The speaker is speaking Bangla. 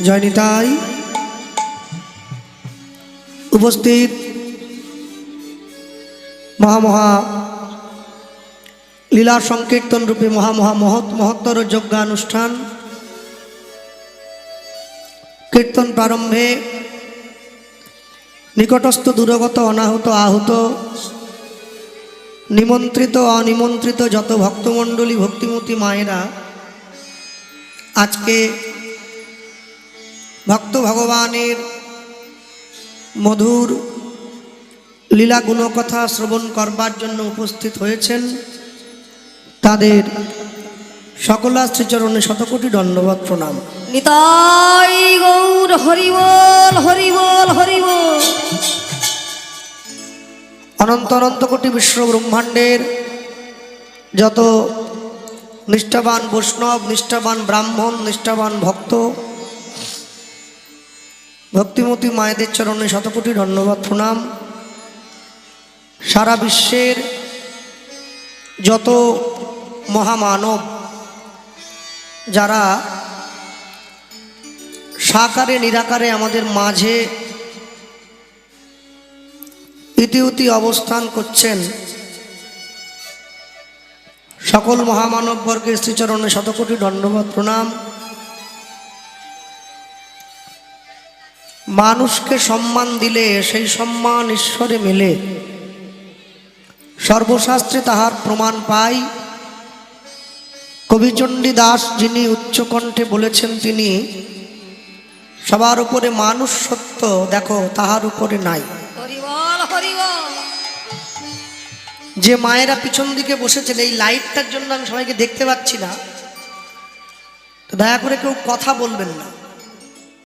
জয়নিতাই উপস্থিত মহামহা লীলা সংকীর্তন রূপে মহামহা মহৎ মহত্তর যজ্ঞানুষ্ঠান কীর্তন প্রারম্ভে নিকটস্থ দূরগত অনাহত আহত নিমন্ত্রিত অনিমন্ত্রিত যত ভক্তমণ্ডলী ভক্তিমতী মায়েরা আজকে ভক্ত ভগবানের মধুর লীলা গুণকথা শ্রবণ করবার জন্য উপস্থিত হয়েছেন তাদের সকলা শ্রীচরণে শতকোটি দণ্ডবাদ প্রণাম। নিতাই গৌর হরিবল হরিবল হরিবল। অনন্ত অনন্ত কোটি বিশ্ব ব্রহ্মাণ্ডের যত নিষ্ঠাবান বৈষ্ণব নিষ্ঠাবান ব্রাহ্মণ নিষ্ঠাবান ভক্ত ভক্তিমতী মায়েদের চরণে শতকোটি ধন্যবাদ, প্রণাম। সারা বিশ্বের যত মহামানব যারা সাকারে নিরাকারে আমাদের মাঝে ইতিউতি অবস্থান করছেন, সকল মহামানব বর্গের শ্রীচরণে শতকোটি ধন্যবাদ, প্রণাম। মানুষকে সম্মান দিলে সেই সম্মান ঈশ্বরে মেলে। সর্বশাস্ত্রে তাহার প্রমাণ পাই। কবিচণ্ডী দাস যিনি উচ্চকণ্ঠে বলেছেন তিনি সবার উপরে মানুষ সত্য দেখো তাহার উপরে নাই। যে মায়েরা পিছন দিকে বসেছেন এই লাইটটার জন্য আমি সবাইকে দেখতে পাচ্ছি না। তো দয়া করে কেউ কথা বলবেন না।